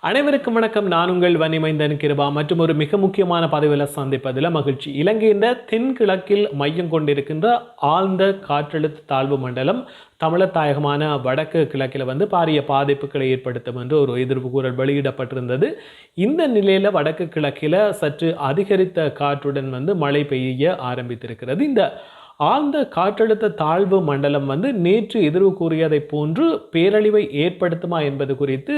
அனைவருக்கும் வணக்கம். நான் உங்கள் வன்னிமைந்தன் கிருபா. மற்றும் ஒரு மிக முக்கியமான பதவியில் சந்திப்பதில் மகிழ்ச்சி. இலங்கையின் தென்கிழக்கில் மையம் கொண்டிருக்கின்ற ஆழ்ந்த காற்றழுத்த தாழ்வு மண்டலம் தமிழர் தாயகமான வடக்கு கிழக்கில் வந்து பாரிய பாதிப்புகளை ஏற்படுத்தும் என்று ஒரு எதிர்ப்பு கூறல் வெளியிடப்பட்டிருந்தது. இந்த நிலையில் வடக்கு கிழக்கில் சற்று அதிகரித்த காற்றுடன் வந்து மழை பெய்ய ஆரம்பித்திருக்கிறது. இந்த ஆழ்ந்த காற்றழுத்த தாழ்வு மண்டலம் வந்து நேற்று எதிர்வு கூறியதை போன்று பேரழிவை ஏற்படுத்துமா என்பது குறித்து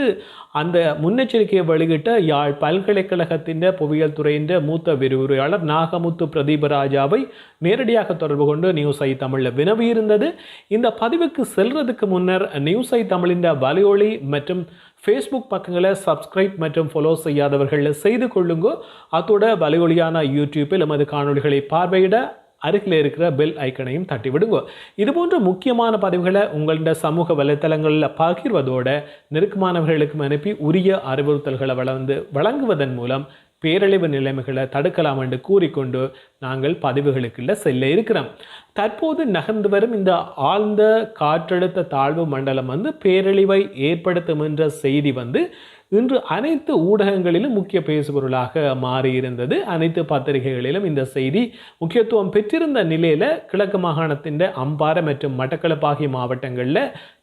அந்த முன்னெச்சரிக்கையை வெளியிட்ட யாழ் பல்கலைக்கழகத்தின் புவியியல் துறையின் மூத்த விரிவுரையாளர் நாகமுத்து பிரதீபராஜாவை நேரடியாக தொடர்பு கொண்டு நியூஸ் ஐ தமிழில் வினவியிருந்தது. இந்த பதிவுக்கு செல்றதுக்கு முன்னர் நியூஸ் ஐ தமிழின் வலியொலி மற்றும் ஃபேஸ்புக் பக்கங்களை சப்ஸ்கிரைப் மற்றும் ஃபாலோ செய்யாதவர்கள் செய்து கொள்ளுங்கோ. அத்தோட வலியொலியான யூடியூப்பில் எமது காணொளிகளை பார்வையிட அருகில் இருக்கிற பெல் ஐக்கனையும் தட்டி விடுங்க இது போன்ற முக்கியமான பதிவுகளை உங்களோட சமூக வலைத்தளங்களில் பகிர்வதோட நெருக்கமானவர்களுக்கும் அனுப்பி உரிய அறிவுறுத்தல்களை வளர்ந்து வழங்குவதன் மூலம் பேரழிவு நிலைமைகளை தடுக்கலாம் என்று கூறிக்கொண்டு நாங்கள் பதிவுகளுக்குள்ள செல்ல இருக்கிறோம். தற்போது நகர்ந்து வரும் இந்த ஆழ்ந்த காற்றழுத்த தாழ்வு மண்டலம் வந்து பேரழிவை ஏற்படுத்தும் என்ற செய்தி வந்து இன்று அனைத்து ஊடகங்களிலும் முக்கிய பேசுபொருளாக மாறியிருந்தது. அனைத்து பத்திரிகைகளிலும் இந்த செய்தி முக்கியத்துவம் பெற்றிருந்த நிலையில் கிழக்கு மாகாணத்தின் அம்பாறை மற்றும் மட்டக்களப்பு ஆகிய மாவட்டங்களில்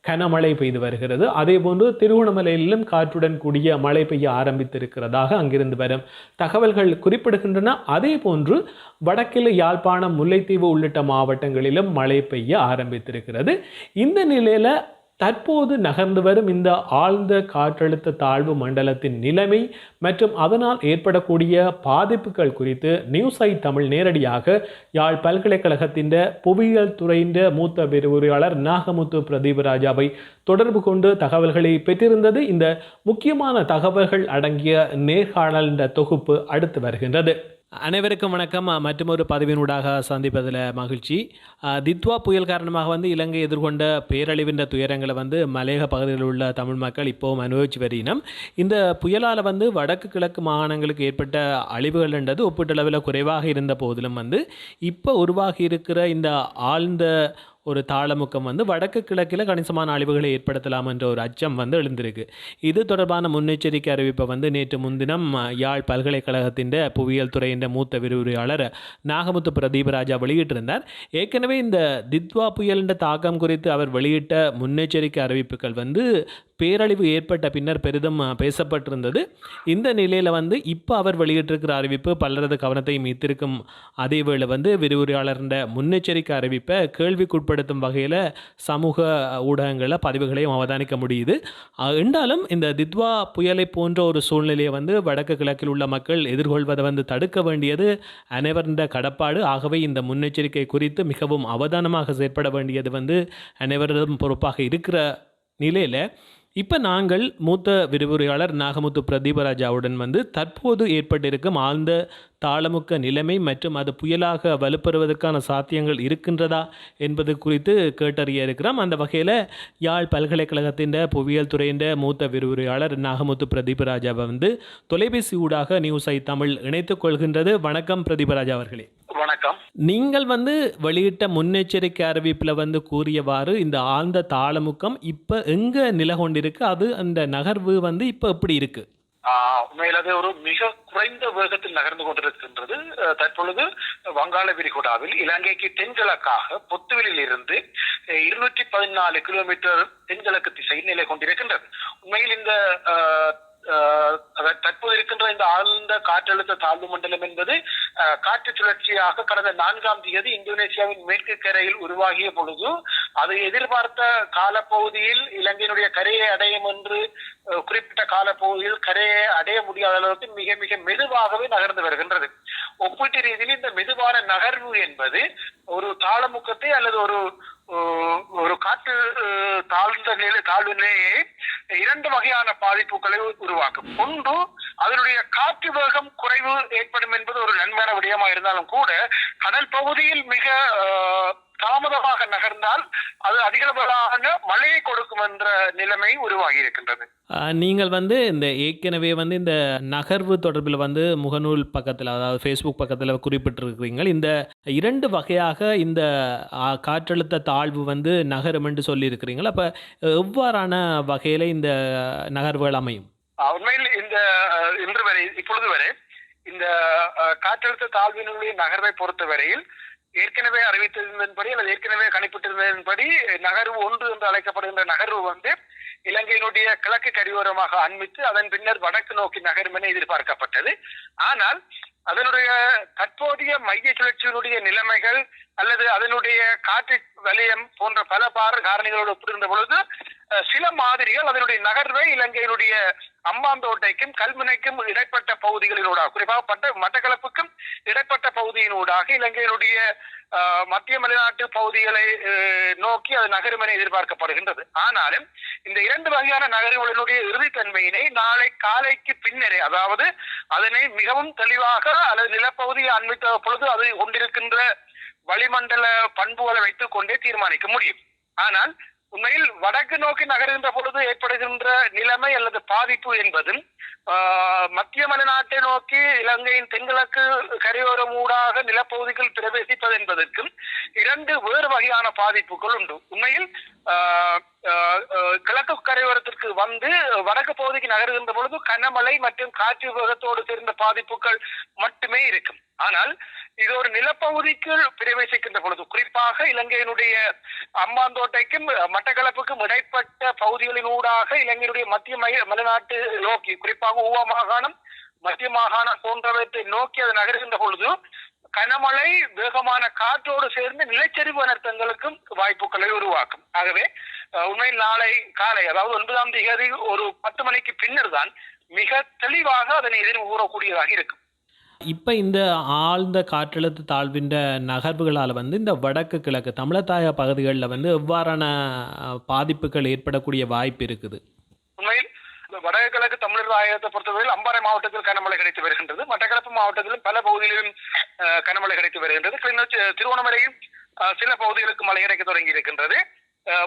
கனமழை பெய்து வருகிறது. அதே போன்று திருவண்ணாமலையிலும் காற்றுடன் கூடிய மழை பெய்ய ஆரம்பித்திருக்கிறதாக அங்கிருந்து வரும் தகவல்கள் குறிப்பிடுகின்றன. அதே போன்று வடக்கில் யாழ்ப்பாணம் முல்லைத்தீவு உள்ளிட்ட மாவட்டங்களிலும் மழை பெய்ய ஆரம்பித்திருக்கிறது. இந்த நிலையில் தற்போது நகர்ந்து வரும் இந்த ஆழ்ந்த காற்றழுத்த தாழ்வு மண்டலத்தின் நிலைமை மற்றும் அதனால் ஏற்படக்கூடிய பாதிப்புகள் குறித்து நியூஸ் ஐ தமிழ் நேரடியாக யாழ் பல்கலைக்கழகத்தின் புவியியல் துறையின் மூத்த விரிவுரையாளர் நாகமுத்து பிரதீபராஜாவை தொடர்பு கொண்டு தகவல்களை பெற்றிருந்தது. இந்த முக்கியமான தகவல்கள் அடங்கிய நேர்காணல் தொகுப்பு அடுத்து வருகின்றது. அனைவருக்கும் வணக்கம். மற்றொரு ஒரு பதிவினூடாக சந்திப்பதில் மகிழ்ச்சி. தித்வா புயல் காரணமாக வந்து இலங்கை எதிர்கொண்ட பேரழிவின்ற துயரங்களை வந்து மலையக பகுதியில் உள்ள தமிழ் மக்கள் இப்போவும் அனுபவிச்சு வருகினோம் இந்த புயலால் வந்து வடக்கு கிழக்கு மாகாணங்களுக்கு ஏற்பட்ட அழிவுகள்ன்றது ஒப்பீட்டளவில் குறைவாக இருந்த போதிலும் வந்து இப்போ உருவாகி இருக்கிற இந்த ஆழ்ந்த ஒரு தாளமுக்கம் வந்து வடக்கு கிழக்கில் கணிசமான அழிவுகளை ஏற்படுத்தலாம் என்ற ஒரு அச்சம் வந்து எழுந்திருக்கு. இது தொடர்பான முன்னெச்சரிக்கை அறிவிப்பை வந்து நேற்று முன்தினம் யாழ் பல்கலைக்கழகத்தின் புவியியல் துறையின் மூத்த விரிவுரையாளர் நாகமுத்து பிரதீபராஜா வெளியிட்டிருந்தார். ஏற்கனவே இந்த தித்வா புயலின் தாக்கம் குறித்து அவர் வெளியிட்ட முன்னெச்சரிக்கை அறிவிப்புகள் வந்து பேரழிவு ஏற்பட்ட பின்னர் பெரிதும் பேசப்பட்டிருந்தது. இந்த நிலையில் வந்து இப்போ அவர் வெளியிட்டிருக்கிற அறிவிப்பு பலரது கவனத்தையும் ஈர்த்திருக்கும். அதேவேளை வந்து விரிவுரையாளர்ன்ற முன்னெச்சரிக்கை அறிவிப்பை கேள்விக்குட்படுத்தும் வகையில் சமூக ஊடகங்களில் பதிவுகளையும் அவதானிக்க முடியுது. என்றாலும் இந்த தித்வா புயலை போன்ற ஒரு சூழ்நிலையை வந்து வடக்கு கிழக்கில் உள்ள மக்கள் எதிர்கொள்வதை வந்து தடுக்க வேண்டியது அனைவருடைய கடப்பாடு. ஆகவே இந்த முன்னெச்சரிக்கை குறித்து மிகவும் அவதானமாக செயற்பட வேண்டியது வந்து அனைவரதும் பொறுப்பாக இருக்கிற நிலையில் இப்போ நாங்கள் மூத்த விரிவுரையாளர் நாகமுத்து பிரதீபராஜாவுடன் வந்து தற்போது ஏற்பட்டிருக்கும் ஆழ்ந்த தாளமுக்க நிலைமை மற்றும் அது புயலாக வலுப்பெறுவதற்கான சாத்தியங்கள் இருக்கின்றதா என்பது குறித்து கேட்டறிய இருக்கிறோம். அந்த வகையில் யாழ் பல்கலைக்கழகத்தின் புவியியல் துறையின் மூத்த விரிவுரையாளர் நாகமுத்து பிரதீபராஜாவை வந்து தொலைபேசி ஊடாக நியூஸ் தமிழ் இணைத்துக் கொள்கின்றது. வணக்கம் பிரதீபராஜா அவர்களே. வணக்கம். நீங்கள் வந்து வெளியிட்ட முன்னெச்சரிக்கை அறிவிப்பில் வந்து கூறியவாறு இந்த ஆழ்ந்த தாளமுக்கம் இப்போ எங்கே நிலை கொண்டிருக்கு அது அந்த நகர்வு வந்து இப்போ எப்படி இருக்கு? ஆஹ் உண்மையில் அது ஒரு மிக குறைந்த வேகத்தில் நகர்ந்து கொண்டிருக்கின்றது. அஹ் தற்பொழுது வங்காள விரிகுடாவில் இலங்கைக்கு தென்கிழக்காக பொத்துவிலில் இருந்து இருநூற்றி பதினாலு கிலோமீட்டர் தென்கிழக்கு திசையில் நிலை கொண்டிருக்கின்றது. உண்மையில் இந்த அதாவது தற்போது இருக்கின்ற இந்த ஆழ்ந்த காற்றழுத்த தாழ்வு மண்டலம் என்பது அஹ், காற்று சுழற்சியாக கடந்த நான்காம் தேதி இந்தோனேசியாவின் மேற்கு கரையில் உருவாகிய பொழுது அது எதிர்பார்த்த காலப்பகுதியில் இலங்கையினுடைய கரையை அடையும் என்று குறிப்பிட்ட காலப்பகுதியில் கரையை அடைய முடியாத அளவுக்கு மிக மிக மெதுவாகவே நகர்ந்து வருகின்றது. ஒப்பீட்டு ரீதியில் இந்த மெதுவான நகர்வு என்பது ஒரு தாளமுக்கத்தை அல்லது ஒரு ஒரு காற்று தாழ்ந்த நிலை தாழ்வு நிலையை இரண்டு வகையான பாதிப்புகளை உருவாக்கும். ஒன்று அதனுடைய காற்று வேகம் குறைவு ஏற்படும் என்பது ஒரு நன்மையான விடயமா இருந்தாலும் கூட கடல் பகுதியில் மிக அஹ், தாமதமாக நகர்ந்தால் அது அதிகளவிலான மழையை கொடுக்கும் என்ற நிலைமை உருவாகி இருக்கின்றது நீங்கள் வந்து இந்த ஏற்கனவே வந்து இந்த நகர்வு தொடர்பில் வந்து முகநூல் பக்கத்தில் அதாவது ஃபேஸ்புக் பக்கத்தில் குறிப்பிட்டிருக்கிறீங்க இந்த இரண்டு வகையாக இந்த காற்றழுத்த தாழ்வு வந்து நகரும் என்று சொல்லியிருக்கிறீங்களா அப்போ எவ்வாறான வகையில் இந்த நகர்வுகள் அமையும்? உண்மையில் இந்த இன்று வரை இப்பொழுது வரை இந்த காற்றழுத்த தாழ்வினுடைய நகர்வை பொறுத்தவரையில் ஏற்கனவே அறிவித்திருந்ததன்படி அல்லது ஏற்கனவே கணிப்பிட்டிருந்ததன்படி நகர்வு ஒன்று என்று அழைக்கப்படுகின்ற நகர்வு வந்து இலங்கையினுடைய கிழக்கு கரிவோரமாக அண்மித்து அதன் பின்னர் வடக்கு நோக்கி நகரும் என எதிர்பார்க்கப்பட்டது. ஆனால் அதனுடைய தற்போதைய மைய சுழற்சியினுடைய நிலைமைகள் அல்லது அதனுடைய காற்று வலயம் போன்ற பல பார காரணிகளோடு ஒப்பிடுகின்ற பொழுது சில மாதிரிகள் அதனுடைய நகர்வை இலங்கையினுடைய அம்பாந்தோட்டைக்கும் கல்முனைக்கும் இடைப்பட்ட பகுதிகளினூடாக குறிப்பாக பட்ட மட்டக்களப்புக்கும் இடைப்பட்ட பகுதியினூடாக இலங்கையினுடைய மத்திய மலைநாட்டு பகுதிகளை நோக்கி அது நகரும் என எதிர்பார்க்கப்படுகின்றது. ஆனாலும் இந்த இரண்டு வகையான நகரங்களினுடைய இறுதித்தன்மையினை நாளை காலைக்கு பின்னரே அதாவது அதனை மிகவும் தெளிவாக அல்லது நிலப்பகுதியை அண்மித்த பொழுது அது கொண்டிருக்கின்ற வளிமண்டல பண்புகளை வைத்துக் கொண்டே தீர்மானிக்க முடியும். ஆனால் உண்மையில் வடக்கு நோக்கி நகர்கின்ற பொழுது ஏற்படுகின்ற நிலைமை அல்லது பாதிப்பு என்பதும் மத்திய மலைநாட்டை நோக்கி இலங்கையின் தென்கிழக்கு கரையோரம் ஊடாக நிலப்பகுதிகள் பிரவேசிப்பது என்பதற்கும் இரண்டு வேறு வகையான பாதிப்புகள் உண்டு. உண்மையில் கிழக்கு கரையோரத்திற்கு வந்து வடக்கு பகுதிக்கு நகர்கின்ற பொழுது கனமழை மற்றும் காற்று வேகத்தோடு சேர்ந்த பாதிப்புகள் மட்டுமே இருக்கும். ஆனால் இது ஒரு நிலப்பகுதிக்கு பிரவேசிக்கின்ற பொழுது குறிப்பாக இலங்கையினுடைய அம்பாந்தோட்டைக்கும் மட்டக்களப்புக்கும் இடைப்பட்ட பகுதிகளின் ஊடாக இலங்கையினுடைய மத்திய மைய மலைநாட்டு நோக்கி குறிப்பாக ஊவா மாகாணம் மத்திய மாகாணம் போன்றவற்றை நோக்கி அது நகர்கின்ற பொழுது கனமழை வேகமான காற்றோடு சேர்ந்து நிலச்சரிவு அனர்த்தங்களுக்கும் வாய்ப்புகளை உருவாக்கும். ஆகவே உண்மையில் நாளை காலை அதாவது ஒன்பதாம் தேதி ஒரு பத்து மணிக்கு பின்னர் தான் மிக தெளிவாக அதனை எதிர் கூறக்கூடியதாக இருக்கும். இப்போ இந்த ஆழ்ந்த காற்றழுத்த தாழ்வின்ற நகர்வுகளால் வந்து இந்த வடக்கு கிழக்கு தமிழத்தாய பகுதிகளில் வந்து எவ்வாறான பாதிப்புகள் ஏற்படக்கூடிய வாய்ப்பு இருக்குது? உண்மையில் வடக்கு வடகிழக்கு தமிழர் தாயகத்தை பொறுத்தவரையில் அம்பாறை மாவட்டத்தில் கனமழை கிடைத்து வருகின்றது. மட்டக்களப்பு மாவட்டத்திலும் பல பகுதிகளிலும் கனமழை கிடைத்து வருகின்றது. கிளிநொச்சி சில பகுதிகளுக்கு மழை கிடைக்க தொடங்கி இருக்கின்றது.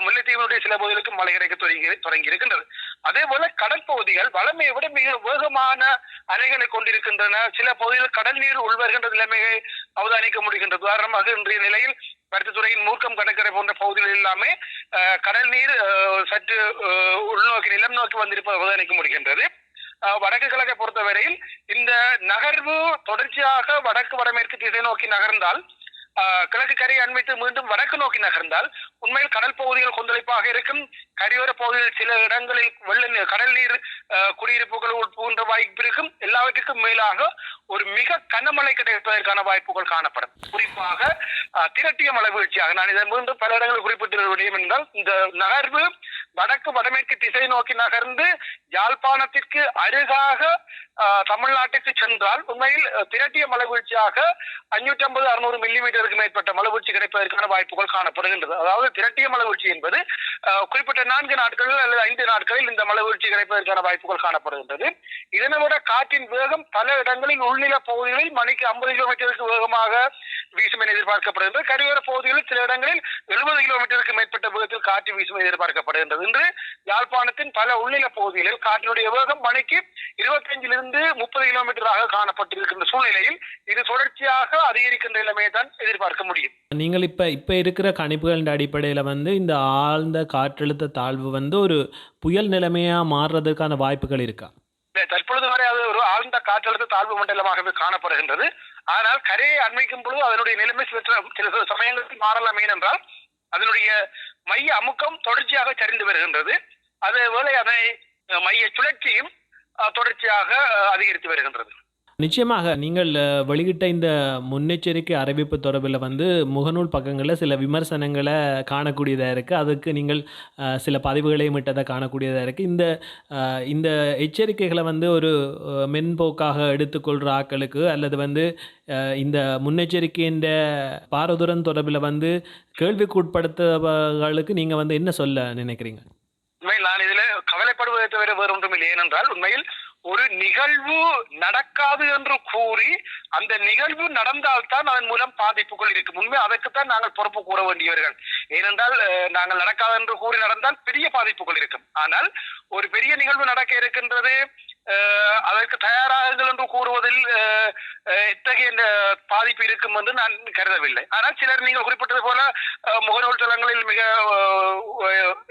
முல்லைத்தீவினுடைய சில பகுதிகளுக்கு மழை கிடைக்க தொடங்கி தொடங்கி இருக்கின்றது அதே போல கடற்பகுதிகள் வளமையை விட மிக வேகமான அலைகளை கொண்டிருக்கின்றன. சில பகுதிகளில் கடல் நீர் உள்வருகின்ற நிலைமையை அவதானிக்க முடிகின்றது. உதாரணமாக இன்றைய நிலையில் பருத்தித்துறையின் மூர்க்கம் கடற்கரை போன்ற பகுதிகள் எல்லாமே அஹ், கடல் நீர் சற்று உள்நோக்கி நிலம் நோக்கி வந்திருப்பதை அவதானிக்க முடிகின்றது. வடக்கு கிழக்கை பொறுத்தவரையில் இந்த நகர்வு தொடர்ச்சியாக வடக்கு வடமேற்கு திசை நோக்கி நகர்ந்தால் கிழக்கு கரையை அண்மித்து மீண்டும் வடக்கு நோக்கி நகர்ந்தால் உண்மையில் கடல் பகுதிகள் கொந்தளிப்பாக இருக்கும். கரையோர பகுதியில் சில இடங்களில் வெள்ள கடல் நீர் குடியிருப்புகள் உட்புகின்ற வாய்ப்பு இருக்கும். எல்லாவற்றுக்கும் மேலாக ஒரு மிக கனமழை கிடைப்பதற்கான வாய்ப்புகள் காணப்படும். குறிப்பாக திரட்டிய மழை வீழ்ச்சியாக. நான் இதை மீண்டும் பல இடங்களில் குறிப்பிட்டிருக்க முடியும் என்றால் இந்த நகர்வு வடக்கு வடமேற்கு திசை நோக்கி நகர்ந்து யாழ்ப்பாணத்திற்கு அருகாக தமிழ்நாட்டுக்கு சென்றால் உண்மையில் திரட்டிய மலைவீழ்ச்சியாக அஞ்சூற்றி ஐம்பது அறுநூறு மில்லிமீட்டருக்கு மேற்பட்ட மலைவீழ்ச்சி கிடைப்பதற்கான வாய்ப்புகள் காணப்படுகின்றது. அதாவது திரட்டிய மலைவீழ்ச்சி என்பது குறிப்பிட்ட நான்கு நாட்களில் அல்லது ஐந்து நாட்களில் இந்த மலைவீழ்ச்சி கிடைப்பதற்கான வாய்ப்புகள் காணப்படுகின்றது. இதனை விட காற்றின் வேகம் பல இடங்களில் உள்நில பகுதிகளில் மணிக்கு ஐம்பது கிலோமீட்டருக்கு வேகமாக வீசும் என எதிர்பார்க்கப்படுகின்றது. கரையோர பகுதிகளில் சில இடங்களில் எழுபது கிலோமீட்டருக்கு மேற்பட்ட வேகத்தில் காற்று வீசும் எதிர்பார்க்கப்படுகின்றது. இன்று யாழ்ப்பாணத்தின் பல உள்நில பகுதிகளில் காற்றினுடைய வேகம் மணிக்கு இருபத்தஞ்சிலிருந்து முப்பது கிலோமீட்டராக காணப்பட்டிருக்கின்ற சூழ்நிலையில் இது தொடர்ச்சியாக அதிகரிக்கின்ற நிலைமையை தான் எதிர்பார்க்க முடியும். நீங்கள் இப்போ இப்போ இருக்கிற கணிப்புகளின் அடிப்படையில் வந்து இந்த ஆழ்ந்த காற்றழுத்த தாழ்வு வந்து ஒரு புயல் நிலைமையாக மாறுறதுக்கான வாய்ப்புகள் இருக்கா? தற்பொழுது வரை அது ஒரு ஆழ்ந்த காற்றழுத்த தாழ்வு மண்டலமாகவே காணப்படுகின்றது. ஆனால் கரையை அண்மைக்கும் பொழுது அதனுடைய நிலைமை சில சில சமயங்களில் மாறலாம். ஏனென்றால் அதனுடைய மைய அமுக்கம் தொடர்ச்சியாக சரிந்து வருகின்றது. அதே அதை அதனை மைய சுழற்சியும் தொடர்ச்சியாக அதிகரித்து வருகின்றது. நிச்சயமாக நீங்கள் வெளியிட்ட இந்த முன்னெச்சரிக்கை அறிவிப்பு தொடர்பில் வந்து முகநூல் பக்கங்களில் சில விமர்சனங்களை காணக்கூடியதாக இருக்குது அதுக்கு நீங்கள் சில பதிவுகளையும் இட்டதை காணக்கூடியதாக இருக்குது இந்த இந்த எச்சரிக்கைகளை வந்து ஒரு மென்போக்காக எடுத்துக்கொள்கிற ஆட்களுக்கு அல்லது வந்து அஹ், இந்த முன்னெச்சரிக்கையின் பாரதுரன் தொடர்பில் வந்து கேள்விக்குட்படுத்தவர்களுக்கு நீங்கள் வந்து என்ன சொல்ல நினைக்கிறீங்க? உண்மையில் நான் இதில் கவலைப்படுவதை தவிர வேறு ஒன்றும் இல்லை. ஏனென்றால் உண்மையில் ஒரு நிகழ்வு நடக்காது என்று கூறி அந்த நிகழ்வு நடந்தால்தான் அதன் மூலம் பாதிப்புகள் இருக்கும் உண்மை அதற்குத்தான் நாங்கள் பொறுப்பு கூற வேண்டியவர்கள். ஏனென்றால் நாங்கள் நடக்காது என்று கூறி நடந்தால் பெரிய பாதிப்புகள் இருக்கும். ஆனால் ஒரு பெரிய நிகழ்வு நடக்க இருக்கின்றது அதற்கு தயாராகுங்கள் என்று கூறுவதில் எத்தகைய இந்த பாதிப்பு இருக்கும் என்று நான் கருதவில்லை. ஆனால் சிலர் நீங்கள் குறிப்பிட்டது போல முகநூல் தளங்களில் மிக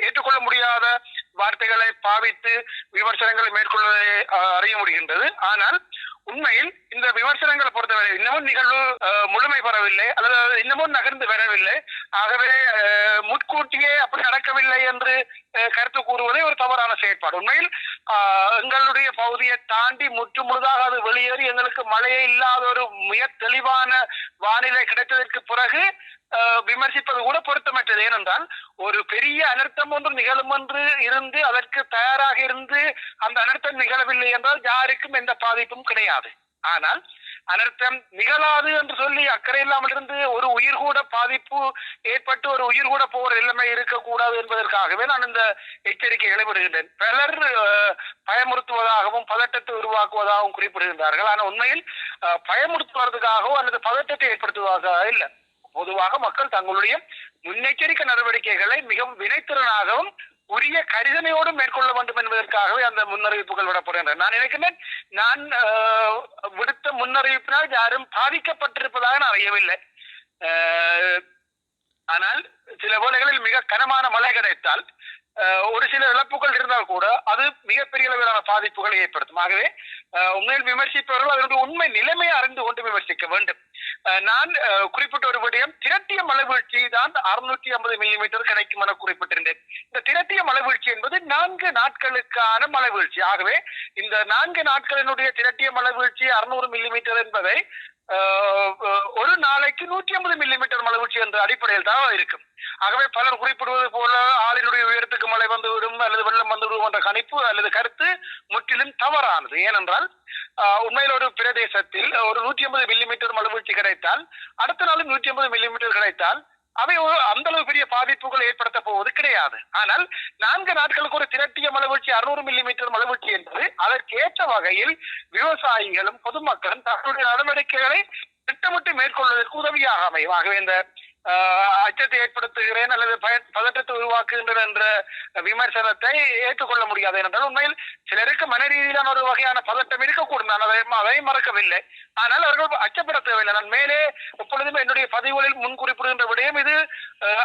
ஏற்றுக்கொள்ள முடியாத வார்த்தைகளை பாவித்து விமர்சனங்களை மேற்கொள்வதை அறிய முடிகின்றது. ஆனால் உண்மையில் இந்த விமர்சனங்களை பொறுத்தவரை இன்னமும் நிகழ்வு முழுமை பெறவில்லை அல்லது இன்னமும் நகர்ந்து வரவில்லை. ஆகவே முன்கூட்டியே அப்படி நடக்கவில்லை என்று கருத்து கூறுவதே ஒரு தவறான செயற்பாடு. உண்மையில் ஆஹ், எங்களுடைய பகுதியை தாண்டி முற்று முழுதாக அது வெளியேறி எங்களுக்கு மழையே இல்லாத ஒரு மிக தெளிவான வானிலை கிடைத்ததற்கு பிறகு விமர்சிப்பது கூட பொருத்தமற்றது. ஏனென்றால் ஒரு பெரிய அனர்த்தம் ஒன்று நிகழும் என்று இருந்து அதற்கு தயாராக இருந்து அந்த அனர்த்தம் நிகழவில்லை என்றால் யாருக்கும் எந்த பாதிப்பும் கிடையாது. ஆனால் அனர்த்தம் நிகழாது என்று சொல்லி அக்கறை இல்லாமல் இருந்து ஒரு உயிர் கூட பாதிப்பு ஏற்பட்டு ஒரு உயிர் கூட போகிற நிலைமை இருக்கக்கூடாது என்பதற்காகவே நான் இந்த எச்சரிக்கைகளை விடுகின்றேன் பலர் பயமுறுத்துவதாகவும் பதட்டத்தை உருவாக்குவதாகவும் குறிப்பிடுகின்றார்கள். ஆனால் உண்மையில் பயமுறுத்துவதற்காகவோ அல்லது பதட்டத்தை ஏற்படுத்துவதாக இல்லை. பொதுவாக மக்கள் தங்களுடைய முன்னெச்சரிக்கை நடவடிக்கைகளை மிகவும் வினைத்திறனாகவும் உரிய கரிசனையோடு மேற்கொள்ள வேண்டும் என்பதற்காகவே அந்த முன்னறிவிப்புகள் விடப்படுகின்றன. நான் நினைக்கிறேன் நான் விடுத்த முன்னறிவிப்பினால் யாரும் பாதிக்கப்பட்டிருப்பதாக நான் அறியவில்லை. ஆனால் சில வேளைகளில் மிக கனமான மழை கிடைத்தால் ஒரு சில இழப்புகள் இருந்தால் கூட அது மிகப்பெரிய அளவிலான பாதிப்புகளை ஏற்படுத்தும். ஆகவே உண்மையில் விமர்சிப்பவர்கள் அதனுடைய உண்மை நிலைமையை அறிந்து கொண்டு விமர்சிக்க வேண்டும். நான் குறிப்பிட்ட ஒரு விடயம் திரட்டிய மலைவீழ்ச்சி தான் அறுநூற்றி ஐம்பது மில்லிமீட்டர் கிடைக்கும் என குறிப்பிட்டிருந்தேன். இந்த திரட்டிய மலைவீழ்ச்சி என்பது நான்கு நாட்களுக்கான மலைவீழ்ச்சி. ஆகவே இந்த நான்கு நாட்களினுடைய திரட்டிய மலைவீழ்ச்சி அறுநூறு மில்லிமீட்டர் என்பதை ஒரு நாளைக்கு நூற்றி ஐம்பது மில்லிமீட்டர் மலைவீழ்ச்சி என்ற அடிப்படையில் தான் இருக்கும். ஆகவே பலர் குறிப்பிடுவது போல ஆளினுடைய உயரத்துக்கு மழை வந்துவிடும் அல்லது வெள்ளம் வந்துவிடும் என்ற கணிப்பு அல்லது கருத்து முற்றிலும் தவறானது. ஏனென்றால் உண்மையில் ஒரு பிரதேசத்தில் ஒரு நூற்றி ஐம்பது மில்லிமீட்டர் மழைவீழ்ச்சி கிடைத்தால் அடுத்த நாளும் நூற்றி ஐம்பது மில்லிமீட்டர் கிடைத்தால் அவை ஒரு அந்த அளவு பெரிய பாதிப்புகள் ஏற்படுத்த போவது கிடையாது. ஆனால் நான்கு நாட்களுக்கு ஒரு திரட்டிய மலைவீழ்ச்சி அறுநூறு மில்லிமீட்டர் மலைவீழ்ச்சி என்பது அதற்கேற்ற வகையில் விவசாயிகளும் பொதுமக்களும் தங்களுடைய நடவடிக்கைகளை திட்டமிட்டு மேற்கொள்வதற்கு உதவியாக அமையும். ஆகவே இந்த அச்சத்தை ஏற்படுத்துகிறேன் அல்லது பய- பதற்றத்தை உருவாக்குகின்றன என்ற விமர்சனத்தை ஏற்றுக்கொள்ள முடியாது என்றால் உண்மையில் சிலருக்கு மன ரீதியிலான ஒரு வகையான பதட்டம் இருக்கக்கூடும். நான் அதை அதை மறக்கவில்லை. ஆனால் அவர்கள் அச்சப்பட தேவையில்லை. நான் மேலே எப்பொழுதுமே என்னுடைய பதிவுகளில் முன் குறிப்பிடுகின்ற விடயம் இது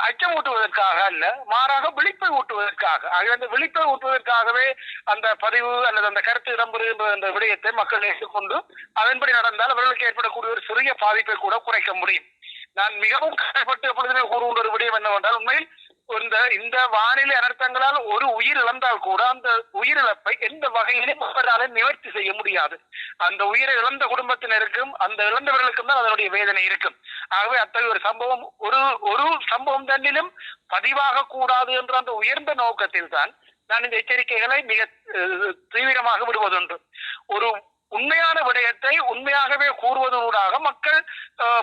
அச்சம் ஊட்டுவதற்காக அல்ல மாறாக விழிப்பை ஊட்டுவதற்காக. ஆகவே அந்த விழிப்பை ஊட்டுவதற்காகவே அந்த பதிவு அல்லது அந்த கருத்து இடம்பெறுகின்ற அந்த விடயத்தை மக்கள் ஏற்றுக்கொண்டு அதன்படி நடந்தால் அவர்களுக்கு ஏற்படக்கூடிய ஒரு சிறிய பாதிப்பை கூட குறைக்க முடியும். நான் மிகவும் கஷ்டப்பட்டு எப்பொழுதுமே கூறுகின்ற ஒரு விடயம் என்னவென்றால் உண்மையில் இந்த இந்த வானிலை அனர்த்தங்களால் ஒரு உயிர் இழந்தால் கூட அந்த உயிரிழப்பை எந்த வகையிலும் அவரால் நிவர்த்தி செய்ய முடியாது. அந்த உயிரை இழந்த குடும்பத்தினருக்கும் அந்த இழந்தவர்களுக்கும் தான் அதனுடைய வேதனை இருக்கும். ஆகவே அத்தகைய ஒரு சம்பவம் ஒரு ஒரு சம்பவம் தன்னிலும் பதிவாக கூடாது என்ற அந்த உயர்ந்த நோக்கத்தில் தான் நான் இந்த எச்சரிக்கைகளை மிக தீவிரமாக விடுவதுண்டு. ஒரு உண்மையான விடயத்தை உண்மையாகவே கூறுவதனூடாக மக்கள்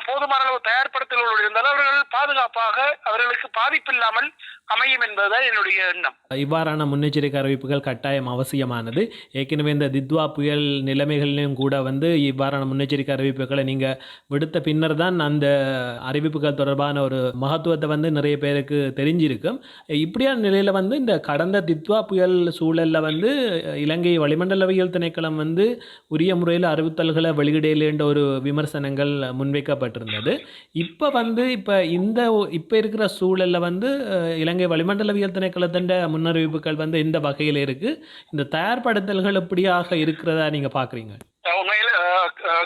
போதுமான அளவு தயார்படுத்தல்களோடு இருந்தால் அவர்கள் பாதுகாப்பாக அவர்களுக்கு பாதிப்பில்லாமல் அமையும் என்பதுதான் என்னுடைய எண்ணம். இவ்வாறான முன்னெச்சரிக்கை அறிவிப்புகள் கட்டாயம் அவசியமானது. ஏற்கனவே இந்த தித்வா புயல் நிலைமைகளிலும் கூட வந்து இவ்வாறான முன்னெச்சரிக்கை அறிவிப்புகளை நீங்கள் விடுத்த பின்னர் தான் அந்த அறிவிப்புகள் தொடர்பான ஒரு மகத்துவத்தை வந்து நிறைய பேருக்கு தெரிஞ்சிருக்கும். இப்படியான நிலையில் வந்து இந்த கடந்த தித்வா புயல் சூழலில் வந்து இலங்கை வளிமண்டலவியல் திணைக்களம் வந்து உரிய முறையில் அறிவித்தல்களை வெளியிடலேன்ற ஒரு விமர்சனங்கள் முன்வைக்கப்பட்டிருந்தது. இப்போ வந்து இப்போ இந்த இப்போ இருக்கிற சூழலில் வந்து இலங்கை வளிமண்டலவியல் திணைக்களத்தின் முன்னறிவிப்புகள் வந்து இந்த வகையில் இருக்குது இந்த தயார்படுத்தல்கள் எப்படியாக இருக்கிறதா நீங்கள் பார்க்குறீங்க உண்மையில்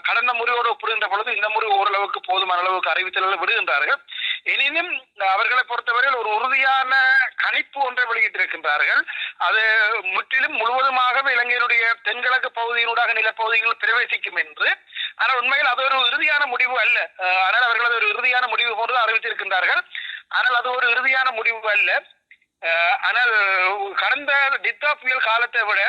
கடந்த முறையோடு ஒப்பிடுகின்ற பொழுது இந்த முறை ஓரளவுக்கு போதுமான அளவுக்கு அறிவித்தல்கள் விடுகின்றார்கள். எனினும் அவர்களை பொறுத்தவரையில் ஒரு உறுதியான கணிப்பு ஒன்றை வெளியிட்டிருக்கின்றார்கள். அது முற்றிலும் முழுவதுமாகவே இலங்கையினுடைய தென்கிழக்கு பகுதியினூடாக நிலப்பகுதியில் பிரவேசிக்கும் என்று. ஆனால் உண்மையில் அது ஒரு இறுதியான முடிவு அல்ல. ஆனால் அவர்கள் அது ஒரு இறுதியான முடிவு போன்று அறிவித்திருக்கின்றார்கள். ஆனால் அது ஒரு இறுதியான முடிவு அல்ல. ஆனால் கடந்த டித்தா புயல் காலத்தை விட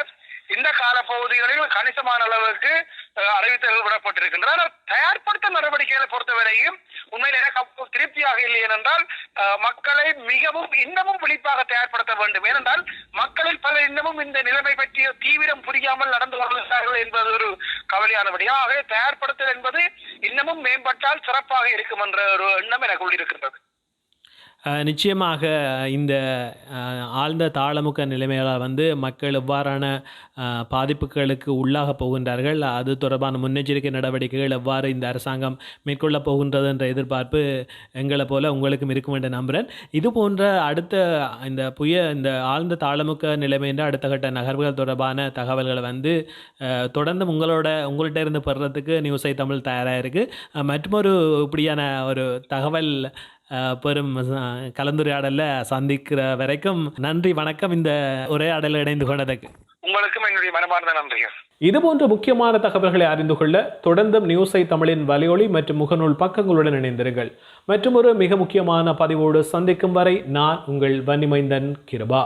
இந்த காலப்பகுதிகளில் கணிசமான அளவுக்கு அறிவித்தல்கள் விடப்பட்டிருக்கின்றன. ஆனால் தயார்படுத்த நடவடிக்கைகளை பொறுத்தவரையும் உண்மையில் எனக்கு திருப்தியாக இல்லை ஏனென்றால் மக்களை மிகவும் இன்னமும் விழிப்பாக தயார்படுத்த வேண்டும். ஏனென்றால் மக்களில் பலர் இன்னமும் இந்த நிலைமை பற்றிய தீவிரம் புரியாமல் நடந்து வருகிறார்கள் என்பது ஒரு கவலையானபடியாக தயார்படுத்தல் என்பது இன்னமும் மேம்பட்டால் சிறப்பாக இருக்கும் என்ற ஒரு எண்ணம் எனக்கு உள்ளிருக்கின்றது. நிச்சயமாக இந்த ஆழ்ந்த தாளமுக்க நிலைமைகளால் வந்து மக்கள் எவ்வாறான பாதிப்புகளுக்கு உள்ளாக போகின்றார்கள் அது தொடர்பான முன்னெச்சரிக்கை நடவடிக்கைகள் எவ்வாறு இந்த அரசாங்கம் மேற்கொள்ளப் போகின்றது என்ற எதிர்பார்ப்பு எங்களை போல உங்களுக்கும் இருக்கும் என்று நம்புகிறேன் இது போன்ற அடுத்த இந்த புய இந்த ஆழ்ந்த தாளமுக்க நிலைமை என்ற அடுத்த கட்ட நகர்வுகள் தொடர்பான தகவல்களை வந்து தொடர்ந்து உங்களோட உங்கள்கிட்ட இருந்து பெறுறதுக்கு நியூஸை தமிழ் தயாராக இருக்குது மற்றொரு இப்படியான ஒரு தகவல் பெரும் அஹ், கலந்துரையாடலில் சந்திக்கிற வரைக்கும் நன்றி வணக்கம். இந்த உரையாடலில் இணைந்து கொண்டதுக்கு உங்களுக்கும் என்னுடைய மனமார்ந்த நன்றிகள். இதுபோன்ற முக்கியமான தகவல்களை அறிந்து கொள்ள தொடர்ந்தும் நியூஸை தமிழின் வலையொலி மற்றும் முகநூல் பக்கங்களுடன் இணைந்திருங்கள். மற்றும் ஒரு மிக முக்கியமான பதிவோடு சந்திக்கும் வரை நான் உங்கள் வன்னிமைந்தன் கிருபா.